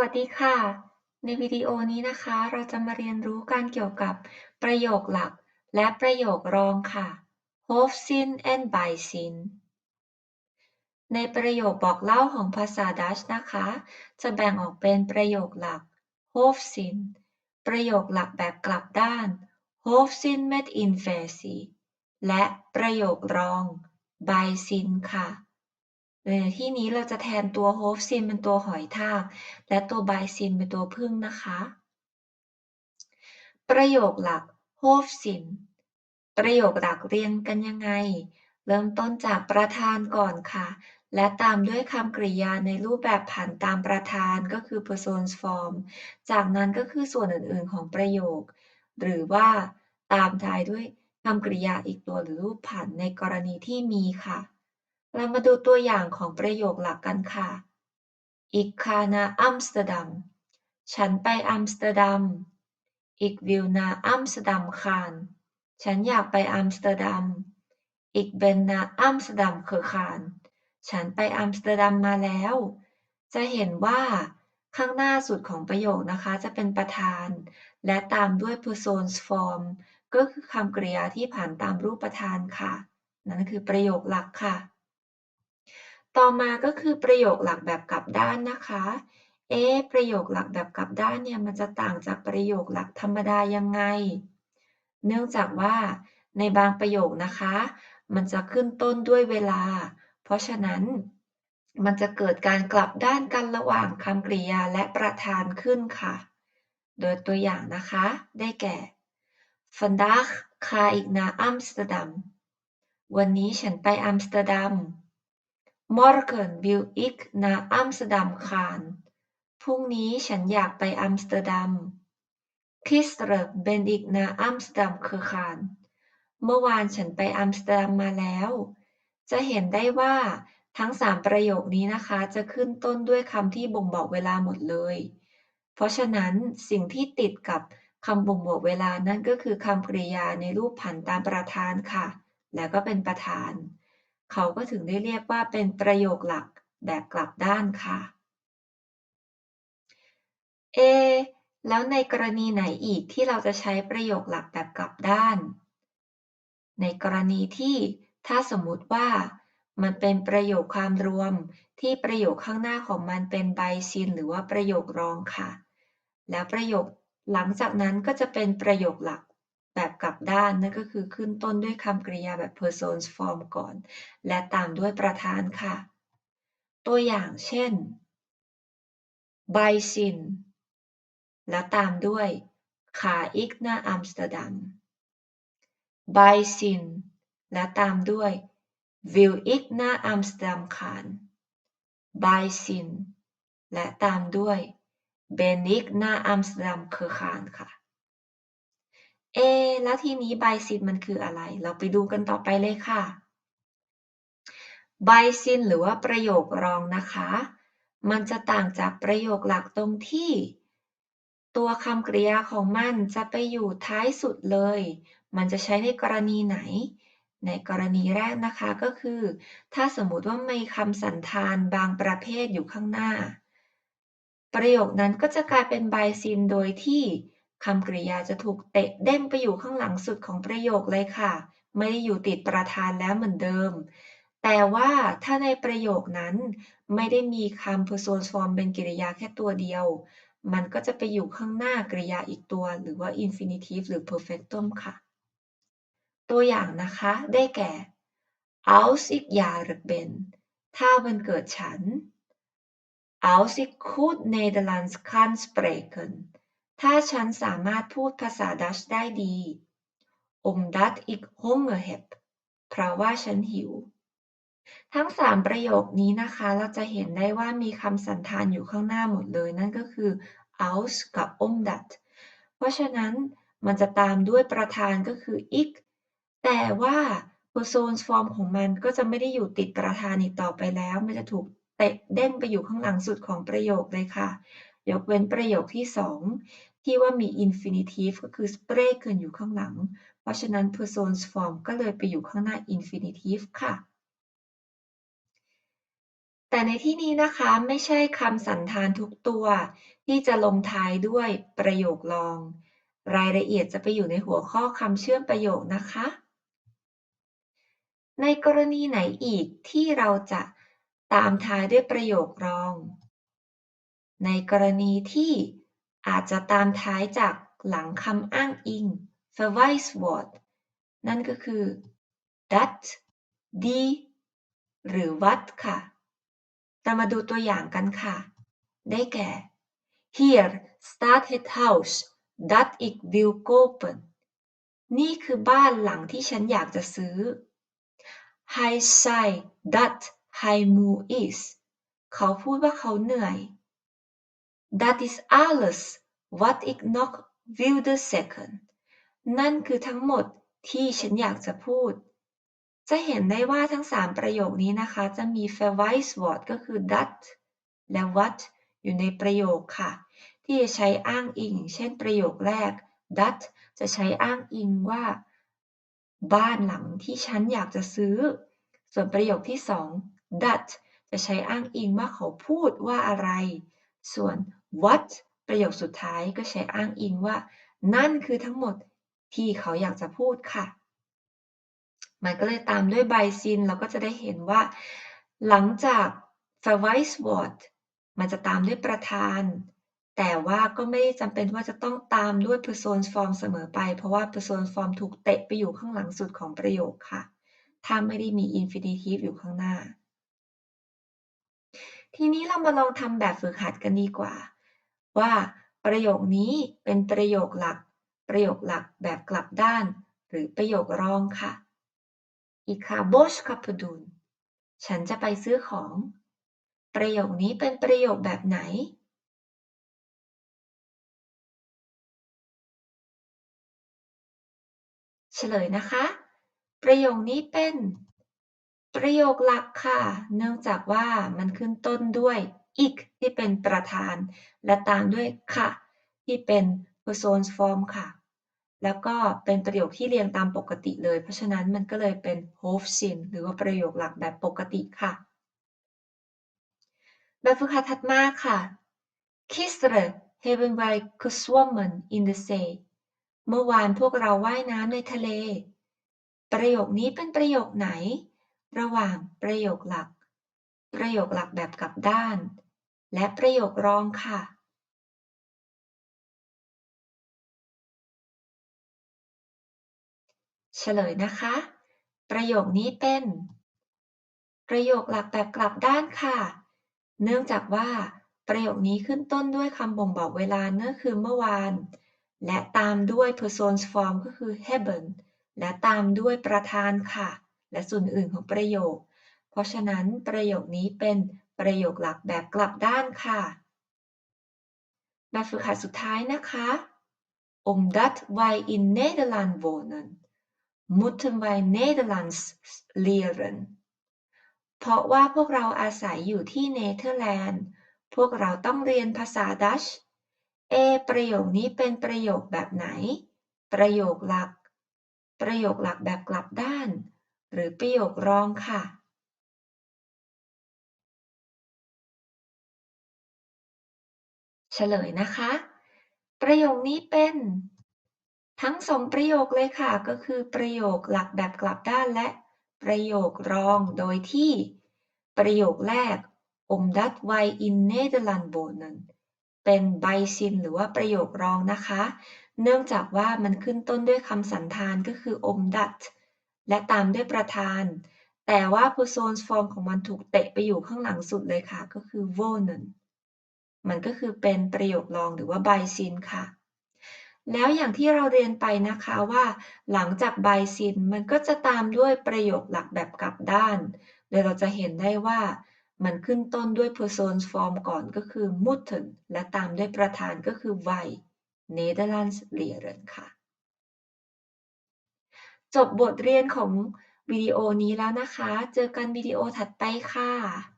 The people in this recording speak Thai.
วัสดีค่ะ ในวิดีโอนี้นะคะ เราจะมาเรียนรู้การเกี่ยวกับประโยคหลักและประโยครองค่ะ Hoofzin en bijzin ในประโยคบอกเล่าของภาษาดัชนะคะ จะแบ่งออกเป็นประโยคหลัก Hoofzin ประโยคหลักแบบกลับด้าน Hoofzin met inversie และประโยครอง bijzin ค่ะ ในที่นี้เราจะแทนตัว Hoofzin เป็นตัวหอยทาก และตัว bijzin เป็นตัวผึ้งนะคะ ประโยคหลัก Hoofzin ประโยคหลักเรียงกันยังไง เริ่มต้นจากประธานก่อนค่ะ และตามด้วยคำกริยาในรูปแบบผันตามประธานก็คือ Personsform จากนั้นก็คือส่วนอื่นๆของประโยค หรือว่าตามท้ายด้วยคำกริยาอีกตัวหรือรูปผันในกรณีที่มีค่ะ เรามาดูตัวอย่างของประโยคหลักกันค่ะ Ik ga naar Amsterdam ฉันไปอัมสเตอร์ดัม Ik wil naar Amsterdam gaan ฉันอยากไปอัมสเตอร์ดัม Ik ben naar Amsterdam gegaan ฉันไปอัมสเตอร์ดัมมาแล้ว จะเห็นว่าข้างหน้าสุดของประโยคนะคะ จะเป็นประธาน และตามด้วย Personsform ก็คือคำกริยาที่ผ่านตามรูปประธานค่ะ นั่นคือประโยคหลักค่ะ ต่อมาก็คือประโยคหลักแบบกลับด้านนะคะ เอ๊ะประโยคหลักแบบกลับด้านเนี่ยมันจะต่างจากประโยคหลักธรรมดายังไง เนื่องจากว่าในบางประโยคนะคะ มันจะขึ้นต้นด้วยเวลา เพราะฉะนั้น มันจะเกิดการกลับด้านกันระหว่างคำกริยาและประธานขึ้นค่ะ โดยตัวอย่างนะคะ ได้แก่ Vandaag ga ik naar Amsterdam วันนี้ฉันไปอัมสเตอร์ดัม Morgen wil ik naar Amsterdam gaan พรุ่งนี้ฉันอยากไปอัมสเตอร์ดัม Gisteren ben ik naar Amsterdam gegaan เมื่อวานฉันไปอัมสเตอร์ดัมมาแล้ว จะเห็นได้ว่าทั้ง3ประโยคนี้นะคะ จะขึ้นต้นด้วยคำที่บ่งบอกเวลาหมดเลย เพราะฉะนั้นสิ่งที่ติดกับคำบ่งบอกเวลานั่นก็คือคำกริยาในรูปผันตามประธานค่ะ แล้วก็เป็นประธาน เขาก็ถึงได้เรียกว่าเป็นประโยคหลักแบบกลับด้านค่ะ เอ แล้วในกรณีไหนอีกที่เราจะใช้ประโยคหลักแบบกลับด้าน ในกรณีที่ถ้าสมมติว่ามันเป็นประโยคความรวมที่ประโยคข้างหน้าของมันเป็นไบซินหรือว่าประโยครองค่ะ แล้วประโยคหลังจากนั้นก็จะเป็นประโยคหลัก แบบกลับด้านนั่นก็คือขึ้นต้นด้วยคำกริยาแบบ persons form ก่อน และตามด้วยประธานค่ะ ตัวอย่างเช่น by sin และตามด้วยคาอิกนาอัมสเตอร์ดัม by sin และตามด้วย will ik na Amsterdam gaan by sin และตามด้วย ben ik na Amsterdam gegaan ค่ะ เอแล้วทีนี้ by sin มันคืออะไร เราไปดูกันต่อไปเลยค่ะ by sin หรือว่าประโยครองนะคะ มันจะต่างจากประโยคหลักตรงที่ ตัวคำกริยาของมันจะไปอยู่ท้ายสุดเลย มันจะใช้ในกรณีไหน ในกรณีแรกนะคะก็คือ ถ้าสมมติว่ามีคำสันธานบางประเภทอยู่ข้างหน้า ประโยคนั้นก็จะกลายเป็น by sin โดยที่ คำกริยาจะถูกเตะเด้งไปอยู่ข้างหลังสุดของประโยคเลยค่ะ ไม่ได้อยู่ติดประธานแล้วเหมือนเดิม แต่ว่าถ้าในประโยคนั้นไม่ได้มีคำ person form เป็นกริยาแค่ตัวเดียว มันก็จะไปอยู่ข้างหน้ากริยาอีกตัว หรือว่า infinitive หรือ perfectum ค่ะ ตัวอย่างนะคะ ได้แก่ als ik jarig ben ถ้าวันเกิดฉัน als ik goed Nederlands kan spreken ถ้าฉันสามารถพูดภาษาดัชได้ดี omdat ik honger heb เพราะว่าฉันหิว ทั้ง3ประโยคนี้นะคะ เราจะเห็นได้ว่ามีคำสันธานอยู่ข้างหน้าหมดเลย นั่นก็คือ als กับ omdat เพราะฉะนั้นมันจะตามด้วยประธานก็คือ ik แต่ว่า persons form ของมันก็จะไม่ได้อยู่ติดประธานอีกต่อไปแล้ว มันจะถูกเตะเด้งไปอยู่ข้างหลังสุดของประโยคเลยค่ะ ยกเว้นประโยคที่ 2 ที่ว่ามี infinitive ก็คือ spreken อยู่ข้างหลัง เพราะฉะนั้น persons form ก็เลยไปอยู่ข้างหน้า infinitive ค่ะ แต่ในที่นี้นะคะไม่ใช่คำสันธานทุกตัว ที่จะลงท้ายด้วยประโยครอง รายละเอียดจะไปอยู่ในหัวข้อคำเชื่อมประโยคนะคะ ในกรณีไหนอีกที่เราจะตามท้ายด้วยประโยครอง ในกรณีที่อาจจะตามท้ายจากหลังคำอ้างอิง verweiswort นั่นก็คือ that die หรือ what ค่ะ เรามาดูตัวอย่างกันค่ะ ได้แก่ Hier staat het huis dat ik wil kopen นี่คือบ้านหลังที่ฉันอยากจะซื้อ Hij zei dat hij moe is เขาพูดว่าเขาเหนื่อย Dat is alles wat ik nog wilde zeggen นั่นคือทั้งหมดที่ฉันอยากจะพูด จะเห็นได้ว่าทั้ง 3 ประโยคนี้นะคะ จะมี Verweiswort ก็คือ that และ what อยู่ในประโยคค่ะ ที่จะใช้อ้างอิง เช่นประโยคแรก that จะใช้อ้างอิงว่า บ้านหลังที่ฉันอยากจะซื้อ ส่วนประโยคที่ 2 that จะใช้อ้างอิงว่าเขาพูดว่าอะไร ส่วน what ประโยคสุดท้ายก็ใช้อ้างอิงว่า นั่นคือทั้งหมดที่เขาอยากจะพูดค่ะ มันก็เลยตามด้วยไบซินเราก็จะได้เห็นว่า หลังจาก Verweiswort มันจะตามด้วยประธาน แต่ว่าก็ไม่จำเป็นว่าจะต้องตามด้วย Person Form เสมอไป เพราะว่า Person Form ถูกเตะไปอยู่ข้างหลังสุดของประโยคค่ะ ถ้าไม่ได้มี Infinitive อยู่ข้างหน้า ทีนี้เรามาลองทำแบบฝึกหัดกันดีกว่า ว่าประโยคนี้เป็นประโยคหลัก ประโยคหลักแบบกลับด้าน หรือประโยครองค่ะ Ik ga boodschappen doen ฉันจะไปซื้อของ ประโยคนี้เป็นประโยคแบบไหน เฉลยนะคะ ประโยคนี้เป็นประโยคหลักค่ะ เนื่องจากว่ามันขึ้นต้นด้วย ik ที่เป็นประธาน และตามด้วยค่ะ ที่เป็น person form ค่ะ แล้วก็เป็นประโยคที่เรียงตามปกติเลย เพราะฉะนั้นมันก็เลยเป็น hoofdzin หรือว่าประโยคหลักแบบปกติค่ะ แบบฝึกหัดถัดมาค่ะ Gisteren hebben wij gezwommen in de zee เมื่อวานพวกเราว่ายน้ำในทะเล ประโยคนี้เป็นประโยคไหน ระหว่างประโยคหลัก ประโยคหลักแบบกลับด้าน และประโยครองค่ะเฉลยนะคะ ประโยคนี้เป็น ประโยคหลักแบบกลับด้านค่ะ เนื่องจากว่า ประโยคนี้ขึ้นต้นด้วยคำบ่งบอกเวลาเนั่นคือเมื่อวาน และตามด้วย person form ก็คือ haben และตามด้วยประธานค่ะ และส่วนอื่นของประโยค เพราะฉะนั้นประโยคนี้เป็น ประโยคหลักแบบกลับด้านค่ะ แบบฝึกหัดสุดท้ายนะคะ Omdat wij in Nederland wonen moeten wij Nederlands leren เพราะว่าพวกเราอาศัยอยู่ที่เนเธอร์แลนด์ พวกเราต้องเรียนภาษาดัช เอ ประโยคนี้เป็นประโยคแบบไหน ประโยคหลัก ประโยคหลักแบบกลับด้าน หรือประโยครองค่ะ เฉลยนะคะ ประโยคนี้เป็นทั้งสองประโยคเลยค่ะ ก็คือประโยคหลักแบบกลับด้านและประโยครองโดยที่ประโยคแรก omdat wij in Nederland wonen เป็นไบซินหรือว่าประโยครองนะคะ เนื่องจากว่ามันขึ้นต้นด้วยคำสันธานก็คือ omdat และตามด้วยประธาน แต่ว่า person form ของมันถูกเตะไปอยู่ข้างหลังสุดเลยค่ะ ก็คือ wonen มันก็คือเป็นประโยครองหรือว่าไบซินค่ะ แล้วอย่างที่เราเรียนไปนะคะว่าหลังจากไบซินมันก็จะตามด้วยประโยคหลักแบบกลับด้านโดยเราจะเห็นได้ว่ามันขึ้นต้นด้วย person form ก่อนก็คือ moeten และตามด้วยประธานก็คือ wij Nederlands leren ค่ะ จบบทเรียนของวิดีโอนี้แล้วนะคะ เจอกันวิดีโอถัดไปค่ะ